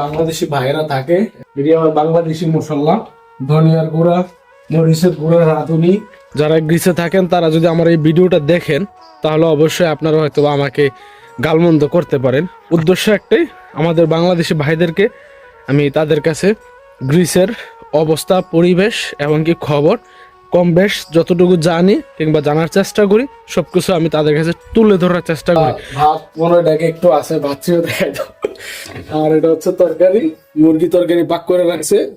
বাংলাদেশি ভাইয়েরা থাকে, এটি আমার বাংলাদেশি মশলা ধনিয়ার গুঁড়া, মরিচের গুঁড়া, রাঁধুনি। যারা গ্রিসে থাকেন, তারা যদি আমার এই ভিডিওটা দেখেন, তাহলে অবশ্যই আপনারা হয়তো আমাকে গালমন্দ করতে পারেন। উদ্দেশ্য একটাই, আমাদের বাংলাদেশি ভাইদেরকে আমি তাদের কাছে গ্রিসের অবস্থা, পরিবেশ এবং কি খবর কম বেশ যতটুকু জানি কিংবা জানার চেষ্টা করি, সবকিছু আমি তাদের কাছে তুলে ধরার চেষ্টা করি। ভাত মনে ডাকে একটু আছে, ভাত ছিল দেখাই আর এটা হচ্ছে তরকারি, মুরগি তরকারি পাক করে রাখছে।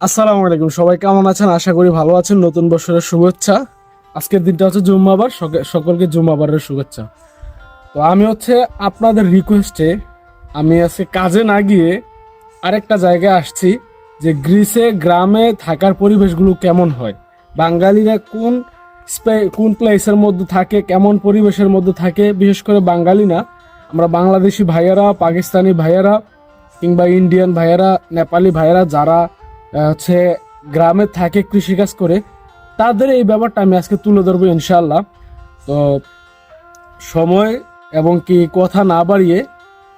আসসালামু আলাইকুম, সবাই কেমন আছেন? আশা করি ভালো আছেন। নতুন বছরের শুভেচ্ছা। আজকের দিনটা হচ্ছে জুম্মাবার, সকে- সকলকে জুম্মাবারের শুভেচ্ছা। তো আমি হচ্ছে আপনাদের রিকোয়েস্টে আমি আজকে কাজে না গিয়ে আরেকটা জায়গায় আসছি। যে গ্রিসে গ্রামে থাকার পরিবেশগুলো কেমন হয়? বাঙালিরা কোন কোন প্লেসের মধ্যে থাকে, কেমন পরিবেশের মধ্যে থাকে? বিশেষ করে বাঙালি না, আমরা বাংলাদেশি ভাইয়েরা, পাকিস্তানি ভাইয়েরা, কিংবা ইন্ডিয়ান ভাইয়েরা, নেপালি ভাইয়েরা যারা হচ্ছে গ্রামে থাকে কৃষিকাজ করে, তাদের এই ব্যাপারটা আমি আজকে তুলে ধরবো ইনশাল্লাহ তো সময় এবং কি কথা না বাড়িয়ে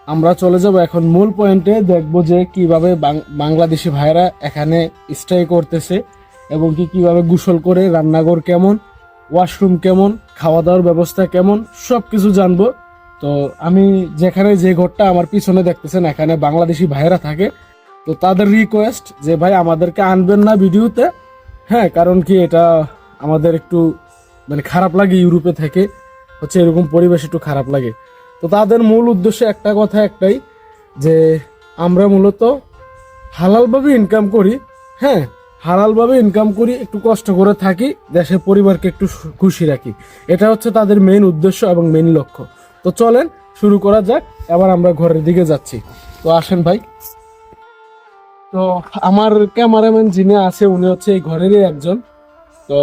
আমরা চলে যাব এখন মূল পয়েন্টে দেখব যে কীভাবে বাংলাদেশি ভাইয়েরা এখানে স্টে করতেছে এবং কি কীভাবে গোসল করে, রান্নাঘর কেমন ওয়াশরুম কেমন খাওয়া দাওয়ার ব্যবস্থা কেমন সব কিছু জানব। তো আমি যেখানে যে ঘরটা আমার পিছনে দেখতেছেন, এখানে বাংলাদেশি ভাইয়েরা থাকে। তো তাদের রিকোয়েস্ট যে, ভাই, আমাদেরকে আনবেন না ভিডিওতে? হ্যাঁ কারণ কি এটা আমাদের একটু মানে খারাপ লাগে, ইউরোপে থেকে। হচ্ছে এরকম পরিবেশ একটু খারাপ লাগে। তো তাদের মূল উদ্দেশ্য একটা কথা একটাই, যে আমরা মূলত হালালভাবে ইনকাম করি হ্যাঁ হালালভাবে ইনকাম করি, একটু কষ্ট করে থাকি, দেশের পরিবারকে একটু খুশি রাখি। এটা হচ্ছে তাদের মেইন উদ্দেশ্য এবং মেইন লক্ষ্য। তো চলেন, শুরু করা যাক, এবার আমরা ঘরের দিকে যাচ্ছি। তো আসেন ভাই। তো আমার ক্যামেরাম্যান যিনি আছে, উনি হচ্ছে এই ঘরেরই একজন। তো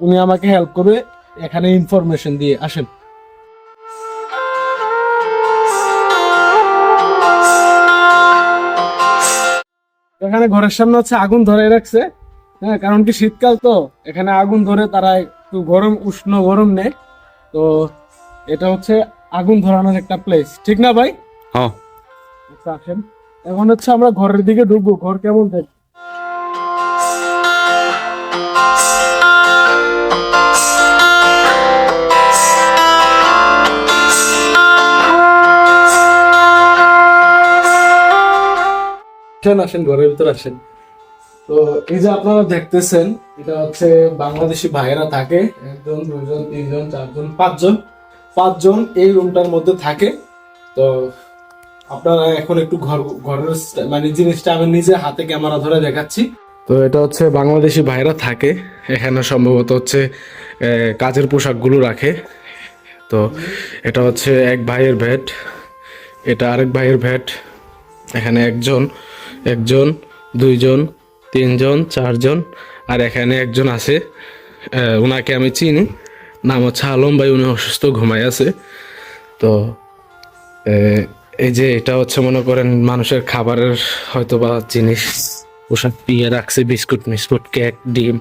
উনি আমাকে হেল্প করবে, এখানে ইনফরমেশন দিয়ে। আসেন। এখানে ঘরের সামনে হচ্ছে আগুন ধরে রাখছে। হ্যাঁ কারণ কি শীতকাল তো এখানে আগুন ধরে তারা একটু গরম উষ্ণ গরম নেয়। তো এটা হচ্ছে আগুন ধরানোর একটা প্লেস ঠিক না ভাই? হ্যাঁ। আচ্ছা, আসেন। এখন হচ্ছে আমরা ঘরের দিকে ঢুকবো ঘর কেমন থাকে আসেন আসেন? ঘরের ভিতর আসেন। তো এই যে আপনারা দেখতেছেন, এটা হচ্ছে বাংলাদেশি ভাইয়েরা থাকে। একজন দুজন তিনজন, চারজন, পাঁচজন। পাঁচজন এই রুমটার মধ্যে থাকে। তো আপনারা এখন একটু ঘর ঘরের মানে জিনিসটা আমি নিজে হাতে ক্যামেরা ধরে দেখাচ্ছি। তো এটা হচ্ছে বাংলাদেশি ভাইরা থাকে। এখানে সম্ভবত হচ্ছে কাজের পোশাকগুলো রাখে। তো এটা হচ্ছে এক ভাইয়ের ভেট। এটা আরেক ভাইয়ের ভেট। এখানে একজন। একজন, দুইজন, তিনজন, চারজন, আর এখানে একজন আছে ওনাকে আমি চিনি। নাম হচ্ছে আলম ভাই, উনি অসুস্থ ঘুমাই আছে। তো এই যে এটা হচ্ছে, মনে করেন, মানুষের খাবারের হয়তো বা জিনিস, পোশাক পিয়ে রাখছে, বিস্কুট, মিস্কুট, কেক, ডিম,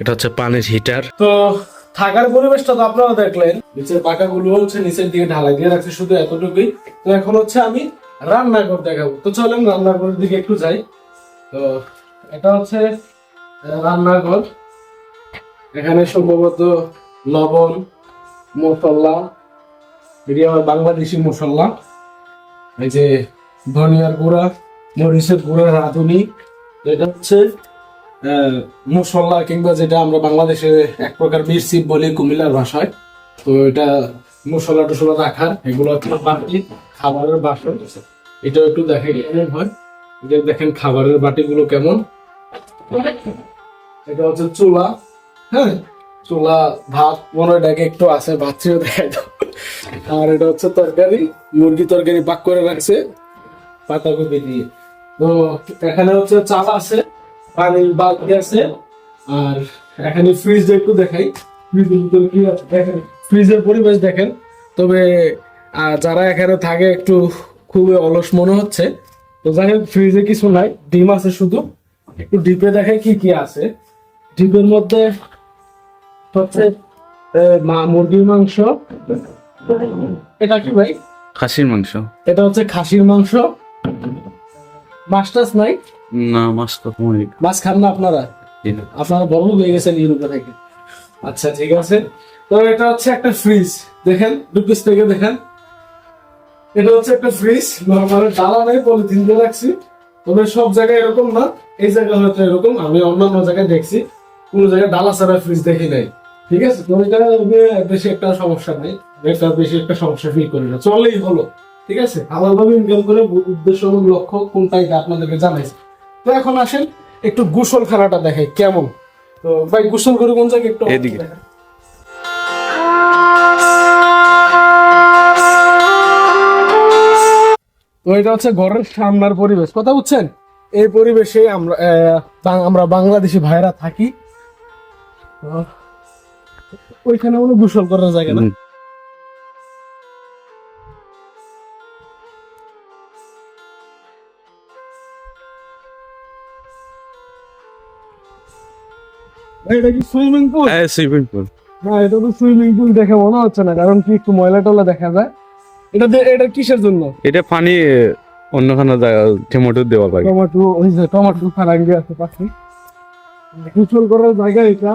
এটা হচ্ছে পানির হিটার। তো, থাকার পরিবেশটা তো আপনারা দেখলেন। নিচের পাকাগুলো হচ্ছে নিচের দিকে ঢালাই দিয়ে রাখছে, শুধু এতটুকুই। তো এখন হচ্ছে আমি রান্নাঘর দেখাবো। তো চলেন রান্নাঘরের দিকে একটু যাই। তো এটা হচ্ছে রান্নাঘর। এখানে সম্ভবত লবণ, মশলা, এটি আমার বাংলাদেশি মশলা। এই যে ধনিয়ার গুঁড়া, মরিচের গুঁড়া, রাঁধুনি। তো এটা হচ্ছে মশলা কিংবা যেটা আমরা বাংলাদেশে এক প্রকার মির্চি বলি কুমিল্লার ভাষায়। তো এটা মশলা টসলা রাখার, এগুলো বাটি, খাবারের বাসন এটা একটু দেখেন, কেমন হয়? এটা দেখেন খাবারের বাটিগুলো কেমন। এটা হচ্ছে চুলা হ্যাঁ? চুলা, ভাত, মনে ডাকে একটু আছে ভাত ছিল দাও আর এটা হচ্ছে তরকারি, মুরগি তরকারি পাক করে রাখছে, পাতাকপি দিয়ে। তো এখানে হচ্ছে চাল আছে, পানির বালতি আছে, আর এখানে ফ্রিজ একটু দেখাই। ফ্রিজের ভিতরে কি আছে দেখেন ফ্রিজের পরিবেশ দেখেন। তবে যারা এখানে থাকে একটু খুবই অলস মনে হচ্ছে। তো যাই হোক ফ্রিজে কিছু নাই ডিম আছে শুধু। একটু ডিপে দেখে কি কি আছে। ডিপের মধ্যে হচ্ছে মুরগির মাংস। এটা কি ভাই? খাসির মাংস। এটা হচ্ছে খাসির মাংস। মাছ টাছ নাই? না মাছ তো মাছ খান না আপনারা? আপনারা বড় হয়ে গেছেন ইউরোপে থেকে। আচ্ছা ঠিক আছে। তো এটা হচ্ছে একটা ফ্রিজ দেখেন দু পিস থেকে দেখেন। এটা হচ্ছে একটা ফ্রিজ নর্মাল ডালা নেই পলিথিন দিয়ে রাখছি। তবে সব জায়গায় এরকম না এই জায়গায় হয়তো এরকম আমি অন্যান্য জায়গায় দেখছি। কোন জায়গায় ডালা ছাড়া ফ্রিজ দেখি নাই ঠিক আছে? তো এটা বেশি একটা সমস্যা নেই এটা বেশি একটা সমস্যা ফিল করি না। চললেই হলো ঠিক আছে? আলাদাভাবে ইনকাম করে উদ্দেশ্য এবং লক্ষ্য কোনটা এটা আপনাদেরকে জানাইছি। তো এখন আসেন একটু গোসল খানাটা দেখাই কেমন? তো ভাই গোসল করে কোন জায়গায় একটু এদিকে। তো এটা হচ্ছে ঘরের সামনার পরিবেশ। কথা বুঝছেন? এই পরিবেশে আমরা আমরা বাংলাদেশি ভাইরা থাকি। ওইখানে কোনো গোসল করার জায়গা না। এটা কি সুইমিং পুল? হ্যাঁ সুইমিং পুল। না এটা তো সুইমিং পুল দেখে মনে হচ্ছে না কারণ কি একটু ময়লা টলা দেখা যায়। এটা এটা কিসের জন্য? এটা পানি অন্যখানে টমেটো দেওয়া লাগে। টমেটো ওই যে টমেটো ফারাঙ্গি আছে পাশে। গোসল করার জায়গা এটা।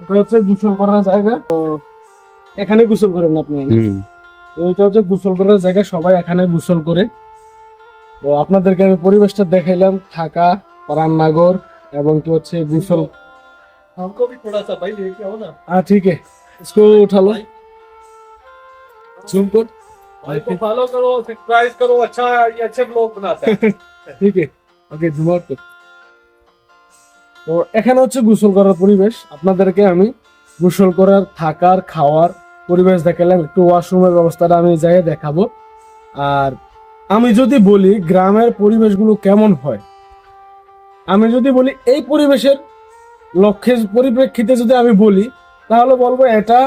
এটা হচ্ছে গোসল করার জায়গা। তো এখানে গোসল করেন আপনি। এটা হচ্ছে গোসল করার জায়গা সবাই এখানে গোসল করে। তো আপনাদেরকে আমি পরিবেশটা দেখাইলাম থাকা রান্নাঘর এবং কি হচ্ছে গোসল हमको भी थोड़ा सा भाई लेके आओ ना हाँ ठीक है इसको उठा लो जूम कर भाई को फॉलो करो सब्सक्राइब करो अच्छा ये अच्छे ब्लॉग बनाता है ঠিক আছে ওকে জুম আউট কর তো এখানে হচ্ছে গোসল করার পরিবেশ আপনাদেরকে আমি গোসল করার থাকার খাওয়ার পরিবেশ দেখালাম একটু ওয়াশরুমের ব্যবস্থাটা আমি যাই দেখাবো আর আমি যদি বলি গ্রামের পরিবেশগুলো কেমন হয় আমি যদি বলি এই পরিবেশের লক্ষ্যের পরিপ্রেক্ষিতে যদি আমি বলি, তাহলে বলব এটা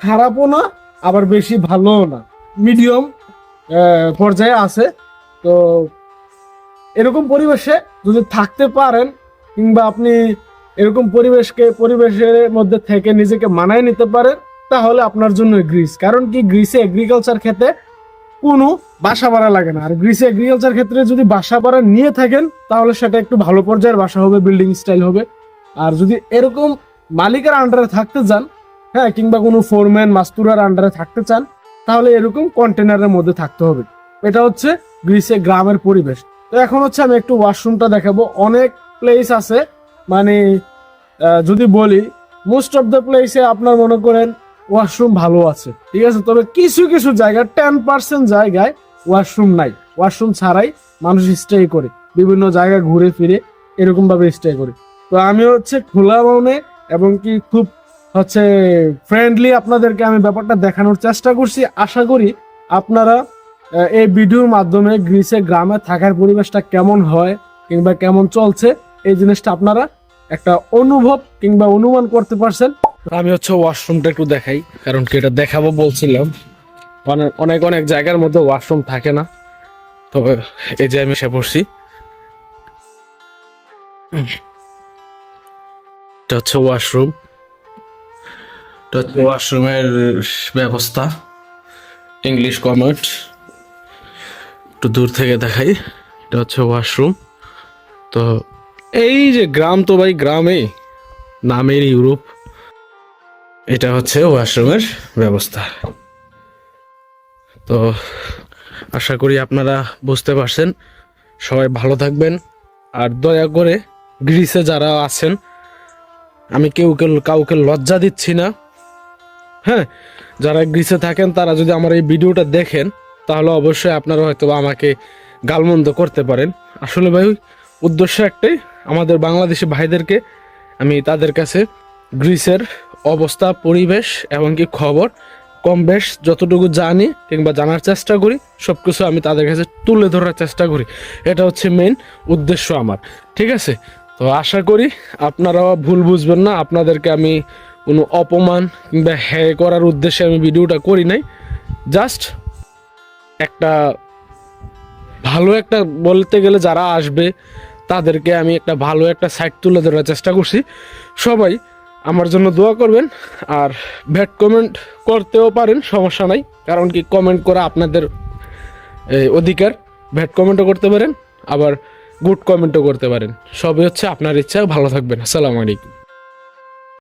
খারাপও না, আবার বেশি ভালোও না। মিডিয়াম পর্যায়ে আছে। তো এরকম পরিবেশে যদি থাকতে পারেন, কিংবা আপনি এরকম পরিবেশকে, পরিবেশের মধ্যে থেকে নিজেকে মানায় নিতে পারেন, তাহলে আপনার জন্য গ্রিস। কারণ কি, গ্রিসে এগ্রিকালচার ক্ষেত্রে কোনো বাসা ভাড়া লাগে না। আর গ্রিসে এগ্রিকালচার ক্ষেত্রে যদি বাসা ভাড়া নিয়ে থাকেন, তাহলে সেটা একটু ভালো পর্যায়ের বাসা হবে বিল্ডিং স্টাইল হবে। আর যদি এরকম মালিকের আন্ডারে থাকতে চান হ্যাঁ কিংবা কোনো ফোরম্যান মাস্তুরার আন্ডারে থাকতে চান, তাহলে এরকম কন্টেনারের মধ্যে থাকতে হবে। এটা হচ্ছে গ্রিসে গ্রামের পরিবেশ। তো এখন হচ্ছে আমি একটু ওয়াশরুমটা দেখাবো। অনেক প্লেস আছে মানে যদি বলি মোস্ট অফ দ্য প্লেসে আপনার মনে করেন ওয়াশরুম ভালো আছে। ঠিক আছে? তবে কিছু কিছু জায়গায় টেন পার্সেন্ট জায়গায় ওয়াশরুম নাই। ওয়াশরুম ছাড়াই মানুষ স্টে করে। বিভিন্ন জায়গায় ঘুরে ফিরে এরকম ভাবে স্টে করে। তো আমি হচ্ছে খোলা মনে এবং কি খুব হচ্ছে ফ্রেন্ডলি আপনাদেরকে আমি ব্যাপারটা দেখানোর চেষ্টা করছি। আশা করি আপনারা এই ভিডিওর মাধ্যমে গ্রিসে গ্রামে থাকার পরিবেশটা কেমন হয় কিংবা কেমন চলছে, এই জিনিসটা আপনারা একটা অনুভব কিংবা অনুমান করতে পারছেন। আমি হচ্ছে ওয়াশরুমটা একটু দেখাই, কারণ কি এটা দেখাবো বলছিলাম। অনেক অনেক জায়গার মধ্যে ওয়াশরুম থাকে না। তো এই যে আমি এসে পড়ছি। এটা হচ্ছে ওয়াশরুম এটা হচ্ছে ওয়াশরুমের ব্যবস্থা ইংলিশ কমেন্ট একটু দূর থেকে দেখাই, এটা হচ্ছে ওয়াশরুম তো এই যে গ্রাম তো ভাই গ্রামে, নামের ইউরোপ, এটা হচ্ছে ওয়াশরুমের ব্যবস্থা। তো আশা করি আপনারা বুঝতে পারছেন। সবাই ভালো থাকবেন, আর দয়া করে গ্রিসে যারা আছেন আমি কেউ কেউ কাউকে লজ্জা দিচ্ছি না। হ্যাঁ যারা গ্রিসে থাকেন, তারা যদি আমার এই ভিডিওটা দেখেন, তাহলে অবশ্যই আপনারা হয়তো আমাকে গালমন্দ করতে পারেন। আসলে ভাই, উদ্দেশ্য একটাই, আমাদের বাংলাদেশি ভাইদেরকে আমি তাদের কাছে গ্রিসের অবস্থা, পরিবেশ এবং কি খবর, কম বেশ যতটুকু জানি কিংবা জানার চেষ্টা করি সব কিছু আমি তাদের কাছে তুলে ধরার চেষ্টা করি। এটা হচ্ছে মেন উদ্দেশ্য আমার। ঠিক আছে? তো আশা করি আপনারাও ভুল বুঝবেন না, আপনাদেরকে আমি কোনো অপমান কিংবা হ্যাঁ করার উদ্দেশ্যে আমি ভিডিওটা করি নাই। জাস্ট একটা ভালো একটা বলতে গেলে যারা আসবে, তাদেরকে আমি একটা ভালো একটা সাইট তুলে ধরার চেষ্টা করছি। সবাই আমার জন্য দোয়া করবেন, আর ভ্যাট কমেন্ট করতেও পারেন, সমস্যা নাই। কারণ কি কমেন্ট করা আপনাদের অধিকার। ভ্যাট কমেন্টও করতে পারেন, আবার গুড কমেন্টও করতে পারেন। সবই হচ্ছে আপনার ইচ্ছা ভালো থাকবেন। আসসালামু আলাইকুম।